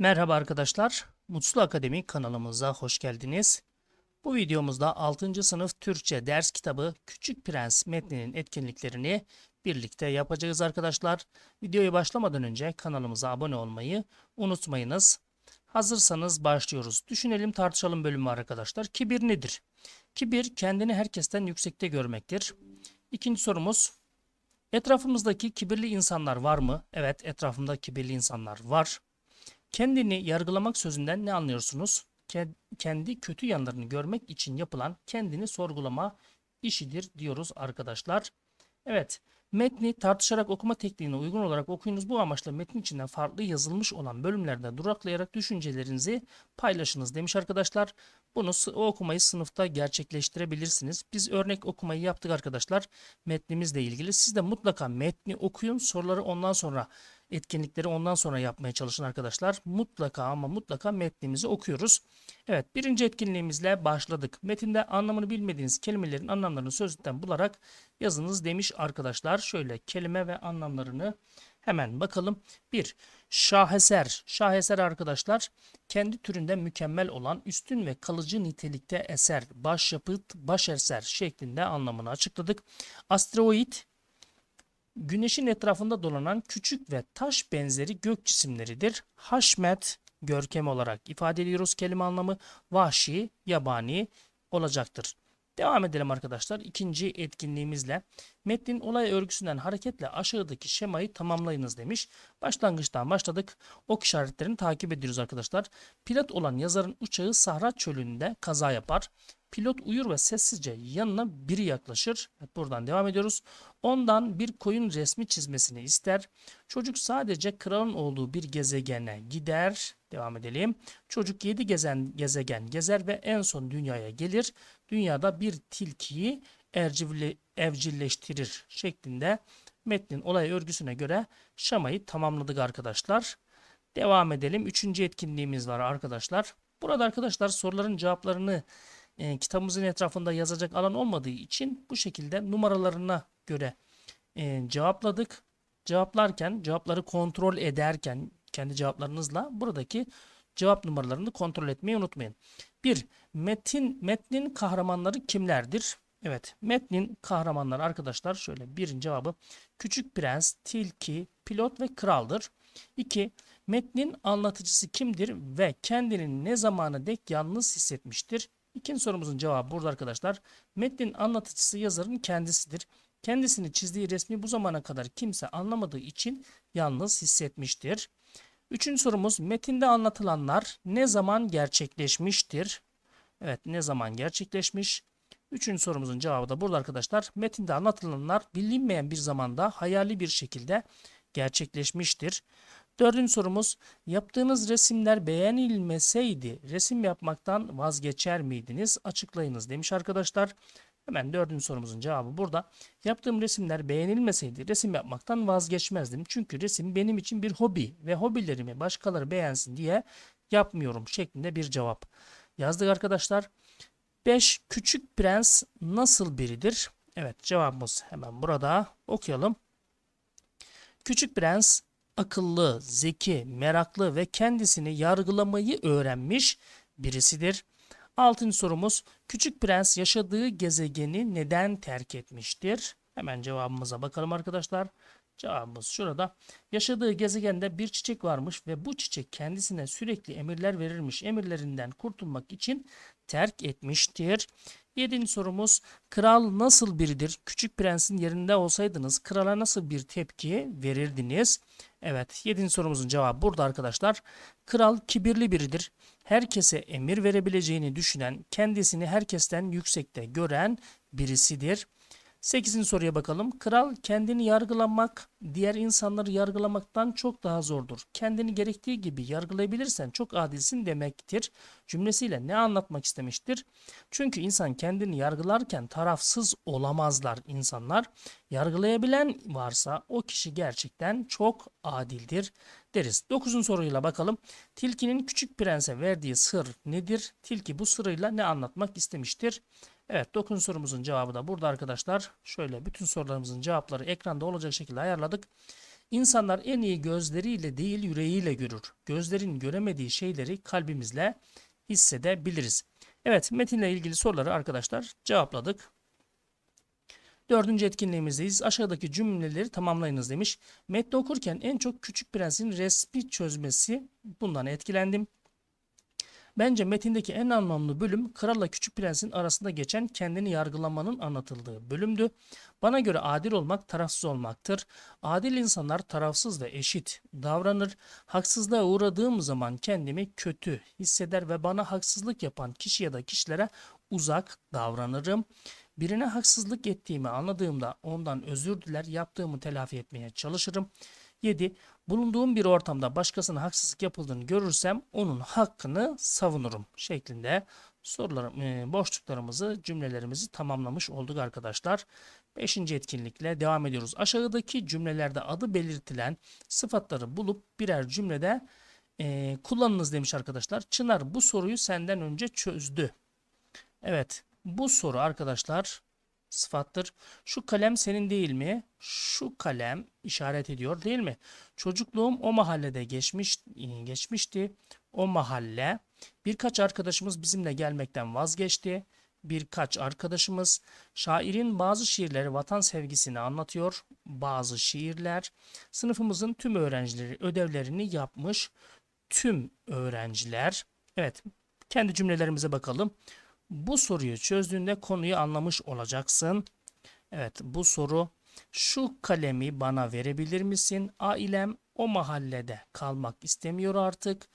Merhaba arkadaşlar, Mutlu Akademi kanalımıza hoş geldiniz. Bu videomuzda 6. sınıf Türkçe ders kitabı Küçük Prens metninin etkinliklerini birlikte yapacağız arkadaşlar. Videoya başlamadan önce kanalımıza abone olmayı unutmayınız. Hazırsanız başlıyoruz. Düşünelim tartışalım bölümü arkadaşlar. Kibir nedir? Kibir kendini herkesten yüksekte görmektir. İkinci sorumuz Etrafımızdaki kibirli insanlar var mı? Evet, etrafımda kibirli insanlar var. Kendini yargılamak sözünden ne anlıyorsunuz? Ke- Kendi kötü yanlarını görmek için yapılan kendini sorgulama işidir diyoruz arkadaşlar. Evet, metni tartışarak okuma tekniğine uygun olarak okuyunuz. Bu amaçla metnin içinden farklı yazılmış olan bölümlerde duraklayarak düşüncelerinizi paylaşınız demiş arkadaşlar. Bunu o okumayı sınıfta gerçekleştirebilirsiniz. Biz örnek okumayı yaptık arkadaşlar metnimizle ilgili. Siz de mutlaka metni okuyun. Soruları ondan sonra etkinlikleri ondan sonra yapmaya çalışın arkadaşlar. Mutlaka ama mutlaka metnimizi okuyoruz. Evet birinci etkinliğimizle başladık. Metinde anlamını bilmediğiniz kelimelerin anlamlarını sözlükten bularak yazınız demiş arkadaşlar. Şöyle kelime ve anlamlarını hemen bakalım. 1. Şaheser. Şaheser arkadaşlar kendi türünde mükemmel olan üstün ve kalıcı nitelikte eser, başyapıt, başeser şeklinde anlamını açıkladık. Asteroid Güneşin etrafında dolanan küçük ve taş benzeri gök cisimleridir. Haşmet, görkem olarak ifade ediyoruz kelime anlamı. Vahşi, yabani olacaktır. Devam edelim arkadaşlar ikinci etkinliğimizle. Metnin olay örgüsünden hareketle aşağıdaki şemayı tamamlayınız demiş. Başlangıçtan başladık. Ok işaretlerini takip ediyoruz arkadaşlar. Pilot olan yazarın uçağı Sahra çölünde kaza yapar. Pilot uyur ve sessizce yanına biri yaklaşır. Evet, buradan devam ediyoruz. Ondan bir koyun resmi çizmesini ister. Çocuk sadece kralın olduğu bir gezegene gider. Devam edelim. Çocuk 7 gezen, gezegen gezer ve en son dünyaya gelir. Dünyada bir tilkiyi ercivle, evcilleştirir şeklinde metnin olay örgüsüne göre şamayı tamamladık arkadaşlar. Devam edelim. Üçüncü etkinliğimiz var arkadaşlar. Burada arkadaşlar soruların cevaplarını e, kitabımızın etrafında yazacak alan olmadığı için bu şekilde numaralarına göre e, cevapladık. Cevaplarken, cevapları kontrol ederken kendi cevaplarınızla buradaki cevap numaralarını kontrol etmeyi unutmayın. 1. Metin, metnin kahramanları kimlerdir? Evet, metnin kahramanları arkadaşlar şöyle birin cevabı Küçük Prens, Tilki, Pilot ve Kraldır. 2. Metnin anlatıcısı kimdir ve kendini ne zamana dek yalnız hissetmiştir? İkinci sorumuzun cevabı burada arkadaşlar. Metnin anlatıcısı yazarın kendisidir. Kendisini çizdiği resmi bu zamana kadar kimse anlamadığı için yalnız hissetmiştir. Üçüncü sorumuz metinde anlatılanlar ne zaman gerçekleşmiştir? Evet ne zaman gerçekleşmiş? Üçüncü sorumuzun cevabı da burada arkadaşlar. Metinde anlatılanlar bilinmeyen bir zamanda hayali bir şekilde gerçekleşmiştir. Dördüncü sorumuz yaptığınız resimler beğenilmeseydi resim yapmaktan vazgeçer miydiniz? Açıklayınız demiş arkadaşlar. Hemen dördüncü sorumuzun cevabı burada. Yaptığım resimler beğenilmeseydi resim yapmaktan vazgeçmezdim. Çünkü resim benim için bir hobi ve hobilerimi başkaları beğensin diye yapmıyorum şeklinde bir cevap yazdık arkadaşlar. 5. Küçük Prens nasıl biridir? Evet cevabımız hemen burada okuyalım. Küçük Prens akıllı, zeki, meraklı ve kendisini yargılamayı öğrenmiş birisidir. Altıncı sorumuz Küçük Prens yaşadığı gezegeni neden terk etmiştir? Hemen cevabımıza bakalım arkadaşlar. Cevabımız şurada. Yaşadığı gezegende bir çiçek varmış ve bu çiçek kendisine sürekli emirler verirmiş. Emirlerinden kurtulmak için terk etmiştir. Yedinci sorumuz kral nasıl biridir? Küçük prensin yerinde olsaydınız krala nasıl bir tepki verirdiniz? Evet yedinci sorumuzun cevabı burada arkadaşlar. Kral kibirli biridir. Herkese emir verebileceğini düşünen, kendisini herkesten yüksekte gören birisidir. 8. soruya bakalım. Kral kendini yargılamak diğer insanları yargılamaktan çok daha zordur. Kendini gerektiği gibi yargılayabilirsen çok adilsin demektir. Cümlesiyle ne anlatmak istemiştir? Çünkü insan kendini yargılarken tarafsız olamazlar insanlar. Yargılayabilen varsa o kişi gerçekten çok adildir deriz. 9. soruyla bakalım. Tilkinin küçük prense verdiği sır nedir? Tilki bu sırrıyla ne anlatmak istemiştir? Evet 9. sorumuzun cevabı da burada arkadaşlar. Şöyle bütün sorularımızın cevapları ekranda olacak şekilde ayarladık. İnsanlar en iyi gözleriyle değil yüreğiyle görür. Gözlerin göremediği şeyleri kalbimizle hissedebiliriz. Evet metinle ilgili soruları arkadaşlar cevapladık. Dördüncü etkinliğimizdeyiz. Aşağıdaki cümleleri tamamlayınız demiş. Metni okurken en çok Küçük Prens'in resmi çözmesi bundan etkilendim. Bence metindeki en anlamlı bölüm Kralla Küçük Prens'in arasında geçen kendini yargılamanın anlatıldığı bölümdü. Bana göre adil olmak tarafsız olmaktır. Adil insanlar tarafsız ve eşit davranır. Haksızlığa uğradığım zaman kendimi kötü hisseder ve bana haksızlık yapan kişi ya da kişilere uzak davranırım. Birine haksızlık ettiğimi anladığımda ondan özür diler, yaptığımı telafi etmeye çalışırım. 7. Bulunduğum bir ortamda başkasına haksızlık yapıldığını görürsem onun hakkını savunurum şeklinde sorularım, e, boşluklarımızı, cümlelerimizi tamamlamış olduk arkadaşlar. Beşinci etkinlikle devam ediyoruz. Aşağıdaki cümlelerde adı belirtilen sıfatları bulup birer cümlede e, kullanınız demiş arkadaşlar. Çınar bu soruyu senden önce çözdü. Evet bu soru arkadaşlar sıfattır. Şu kalem senin değil mi? Şu kalem işaret ediyor değil mi? Çocukluğum o mahallede geçmiş geçmişti. O mahalle birkaç arkadaşımız bizimle gelmekten vazgeçti. Birkaç arkadaşımız şairin bazı şiirleri vatan sevgisini anlatıyor. Bazı şiirler sınıfımızın tüm öğrencileri ödevlerini yapmış. Tüm öğrenciler evet kendi cümlelerimize bakalım. Bu soruyu çözdüğünde konuyu anlamış olacaksın. Evet bu soru şu kalemi bana verebilir misin? Ailem o mahallede kalmak istemiyor artık.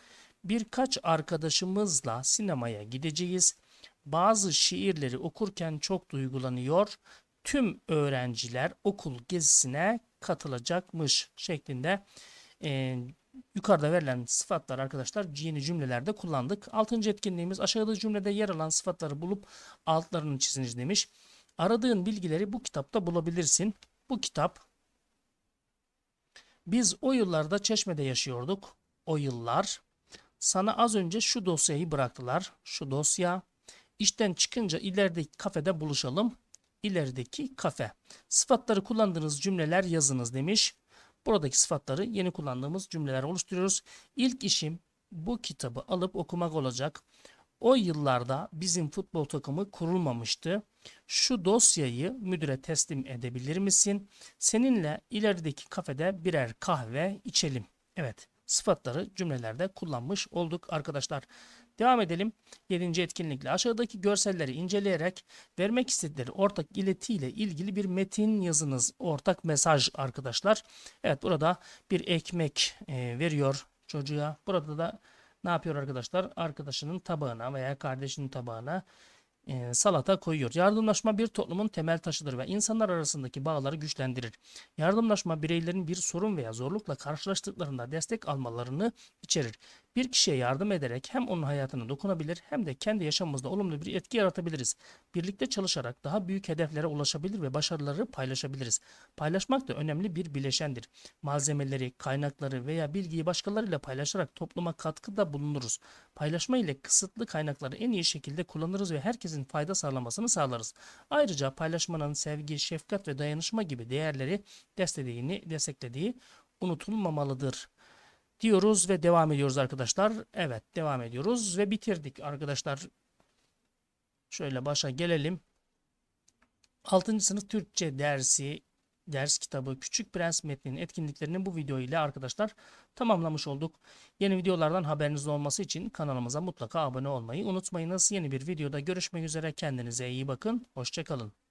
Birkaç arkadaşımızla sinemaya gideceğiz. Bazı şiirleri okurken çok duygulanıyor. Tüm öğrenciler okul gezisine katılacakmış şeklinde e, yukarıda verilen sıfatlar arkadaşlar yeni cümlelerde kullandık. Altıncı etkinliğimiz aşağıda cümlede yer alan sıfatları bulup altlarını çiziniz demiş. Aradığın bilgileri bu kitapta bulabilirsin. Bu kitap biz o yıllarda Çeşme'de yaşıyorduk. O yıllar sana az önce şu dosyayı bıraktılar. Şu dosya. İşten çıkınca ilerideki kafede buluşalım. İlerideki kafe. Sıfatları kullandığınız cümleler yazınız demiş. Buradaki sıfatları yeni kullandığımız cümleler oluşturuyoruz. İlk işim bu kitabı alıp okumak olacak. O yıllarda bizim futbol takımı kurulmamıştı. Şu dosyayı müdüre teslim edebilir misin? Seninle ilerideki kafede birer kahve içelim. Evet, sıfatları cümlelerde kullanmış olduk arkadaşlar. Devam edelim. 7. etkinlikle aşağıdaki görselleri inceleyerek vermek istedikleri ortak iletiyle ilgili bir metin yazınız. Ortak mesaj arkadaşlar. Evet burada bir ekmek e, veriyor çocuğa. Burada da ne yapıyor arkadaşlar? Arkadaşının tabağına veya kardeşinin tabağına e, salata koyuyor. Yardımlaşma bir toplumun temel taşıdır ve insanlar arasındaki bağları güçlendirir. Yardımlaşma bireylerin bir sorun veya zorlukla karşılaştıklarında destek almalarını içerir. Bir kişiye yardım ederek hem onun hayatına dokunabilir hem de kendi yaşamımızda olumlu bir etki yaratabiliriz. Birlikte çalışarak daha büyük hedeflere ulaşabilir ve başarıları paylaşabiliriz. Paylaşmak da önemli bir bileşendir. Malzemeleri, kaynakları veya bilgiyi başkalarıyla paylaşarak topluma katkıda bulunuruz. Paylaşma ile kısıtlı kaynakları en iyi şekilde kullanırız ve herkesin fayda sağlamasını sağlarız. Ayrıca paylaşmanın sevgi, şefkat ve dayanışma gibi değerleri desteklediğini, desteklediği unutulmamalıdır diyoruz ve devam ediyoruz arkadaşlar. Evet devam ediyoruz ve bitirdik arkadaşlar. Şöyle başa gelelim. 6. sınıf Türkçe dersi ders kitabı Küçük Prens metninin etkinliklerini bu video ile arkadaşlar tamamlamış olduk. Yeni videolardan haberiniz olması için kanalımıza mutlaka abone olmayı unutmayınız. Yeni bir videoda görüşmek üzere. Kendinize iyi bakın. Hoşçakalın.